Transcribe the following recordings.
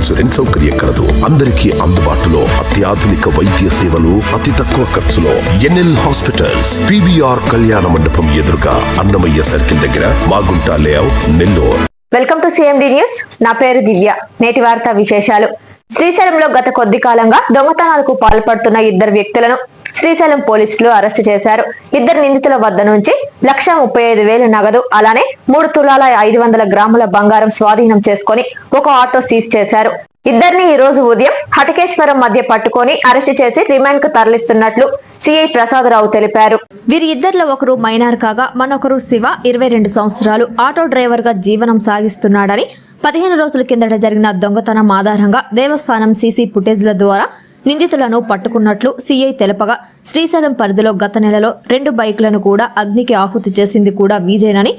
Insurance సౌకర్యం కలదు. అందరికీ అందుబాటులో అత్యాధునిక వైద్య సేవలు అతి తక్కువ ఖర్చులో ఎన్ఎల్ హాస్పిటల్స్ పివిఆర్ కళ్యాణ మండపం ఎదురుగా అన్నమయ్య సర్కిల్ దగ్గర Magunta layout Nellore. Welcome to CMD news. నా పేరు దివ్య. నేటి వార్త విశేషాలు. శ్రీశైలంలో గత కొద్ది కాలంగా దొంగతనాలకు పాల్పడుతున్న ఇద్దరు వ్యక్తులను శ్రీశైలం పోలీసులు అరెస్టు చేశారు. ఇద్దరు నిందితుల వద్ద నుంచి లక్ష ముప్పై ఐదు వేలు నగదు అలానే మూడు తులాల ఐదు వందల గ్రాముల బంగారం స్వాధీనం చేసుకొని ఒక ఆటో సీజ్ చేశారు. ఇద్దరిని ఈ రోజు ఉదయం హటకేశ్వరం మధ్య పట్టుకొని అరెస్టు చేసి రిమాండ్కు తరలిస్తున్నట్లు సిఐ ప్రసాదరావు తెలిపారు. వీరి ఇద్దరిలో ఒకరు మైనార్ కాగా మరొకరు శివ ఇరవై రెండు సంవత్సరాలు ఆటో డ్రైవర్గా జీవనం సాగిస్తున్నాడని పదిహేను రోజుల కిందట జరిగిన దొంగతనం ఆధారంగా దేవస్థానం సీసీ ఫుటేజ్ల ద్వారా నిందితులను పట్టుకున్నట్లు సీఐ తెలపగా శ్రీశైలం పరిధిలో గత నెలలో రెండు బైకులను కూడా అగ్నికి ఆహుతి చేసింది కూడా వీరేనని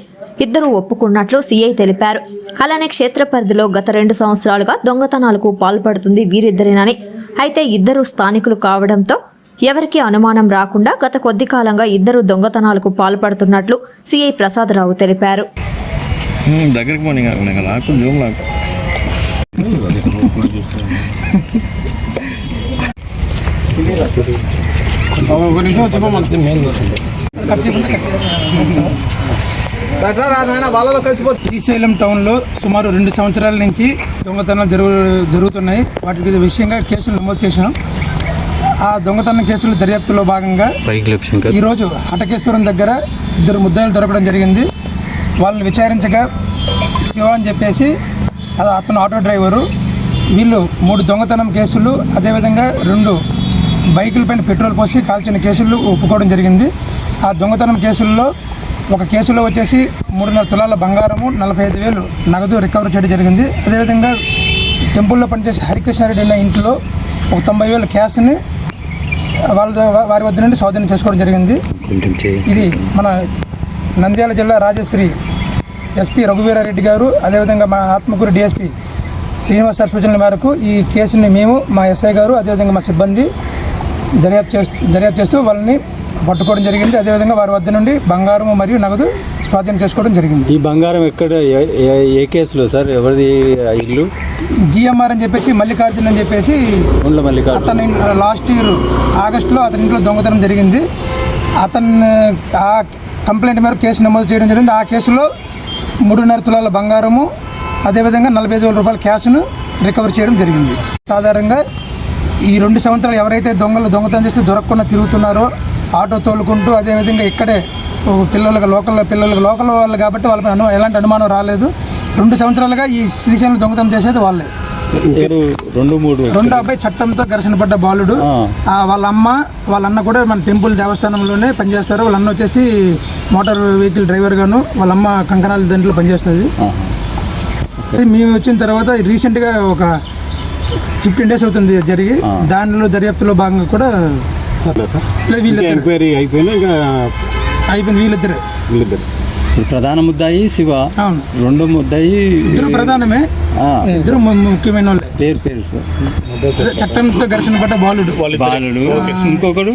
ఇద్దరు ఒప్పుకున్నట్లు సీఐ తెలిపారు. అలానే క్షేత్ర పరిధిలో గత రెండు సంవత్సరాలుగా దొంగతనాలకు పాల్పడుతుంది వీరిద్దరేనని. అయితే ఇద్దరు స్థానికులు కావడంతో ఎవరికీ అనుమానం రాకుండా గత కొద్ది కాలంగా ఇద్దరు దొంగతనాలకు పాల్పడుతున్నట్లు సీఐ ప్రసాదరావు తెలిపారు. ఉమ్, లాక్కు జూమ్ లాక్కు శ్రీశైలం టౌన్లో సుమారు రెండు సంవత్సరాల నుంచి దొంగతనాలు జరుగు జరుగుతున్నాయి. వాటికి విషయంగా కేసులు నమోదు చేశాం. ఆ దొంగతనం కేసుల దర్యాప్తులో భాగంగా ఈరోజు హటకేశ్వరం దగ్గర ఇద్దరు ముద్దాయిలు దొరకడం జరిగింది. వాళ్ళని విచారించగా శివ అని చెప్పేసి అది అతను ఆటో డ్రైవరు. వీళ్ళు మూడు దొంగతనం కేసులు అదేవిధంగా రెండు బైకుల పైన పెట్రోల్ పోసి కాల్చిన కేసులు ఒప్పుకోవడం జరిగింది. ఆ దొంగతనం కేసుల్లో ఒక కేసులో వచ్చేసి మూడున్నర తులాల బంగారము నలభై ఐదు వేలు నగదు రికవర్ చేయడం జరిగింది. అదేవిధంగా టెంపుల్లో పనిచేసే హరికృష్ణారెడ్డి అనే ఇంట్లో ఒక తొంభై వేల క్యాష్ని వాళ్ళ వారి వద్ద నుండి స్వాధీనం చేసుకోవడం జరిగింది. ఇది మన నంద్యాల జిల్లా రాజశ్రీ ఎస్పీ రఘువీరారెడ్డి గారు అదేవిధంగా మా ఆత్మకూరు డిఎస్పీ శ్రీనివాస్ సార్ సూచనల మేరకు ఈ కేసుని మేము మా ఎస్ఐ గారు అదేవిధంగా మా సిబ్బంది దర్యాప్తు చేస్తూ దర్యాప్తు చేస్తూ వాళ్ళని పట్టుకోవడం జరిగింది. అదేవిధంగా వారి వద్ద నుండి బంగారం మరియు నగదు స్వాధీనం చేసుకోవడం జరిగింది. ఈ బంగారం ఎక్కడ ఏ- కేసులో సార్? ఎవరిది ఇల్లు? జిఎంఆర్ అని చెప్పేసి మల్లికార్జున్ అని చెప్పేసి అతని లాస్ట్ ఇయర్ ఆగస్టులో అతని ఇంట్లో దొంగతనం జరిగింది. అతను ఆ కంప్లైంట్ మేరకు కేసు నమోదు చేయడం జరిగింది. ఆ కేసులో మూడున్నర తులాల బంగారము అదేవిధంగా నలభై ఐదు వేల రూపాయల క్యాష్ను రికవర్ చేయడం జరిగింది. సాధారణంగా ఈ రెండు సంవత్సరాలు ఎవరైతే దొంగలు దొంగతనం చేస్తే దొరకకుండా తిరుగుతున్నారో ఆటో తోలుకుంటూ అదేవిధంగా ఇక్కడే పిల్లలకు లోకల్ పిల్లలకు లోకల్ వాళ్ళు కాబట్టి వాళ్ళపై అను ఎలాంటి అనుమానం రాలేదు. రెండు సంవత్సరాలుగా ఈ శ్రీశైలం దొంగతనం చేసేది వాళ్ళే. రెండు మూడు రెండో అబ్బాయి చట్టంతో ఘర్షణ పడ్డ బాలుడు. వాళ్ళ అమ్మ వాళ్ళ అన్న కూడా మన టెంపుల్ దేవస్థానంలోనే పనిచేస్తారు. వాళ్ళ అన్న వచ్చేసి మోటార్ వెహికల్ డ్రైవర్ గాను వాళ్ళ అమ్మ కంకణాల దాంట్లో పనిచేస్తుంది. మేము వచ్చిన తర్వాత రీసెంట్గా ఒక ఫిఫ్టీన్ డేస్ అవుతుంది జరిగి. దానిలో దర్యాప్తులో భాగంగా కూడా ఎంక్వైరీ అయిపోయినా ఇంకా అయిపోయింది వీళ్ళిద్దరు. వీళ్ళిద్దరు. ప్రధాన ముద్దాయి శివ రెండో ముద్దాయి ఇద్దరు ప్రధానమే. ఆ, ఇద్దరు ముఖ్యమైన వాళ్ళే పేరు పేరు సార్. చట్టంతో ఘర్షణ పడ్డ బాలుడు. బాలుడు. ఇంకొకడు?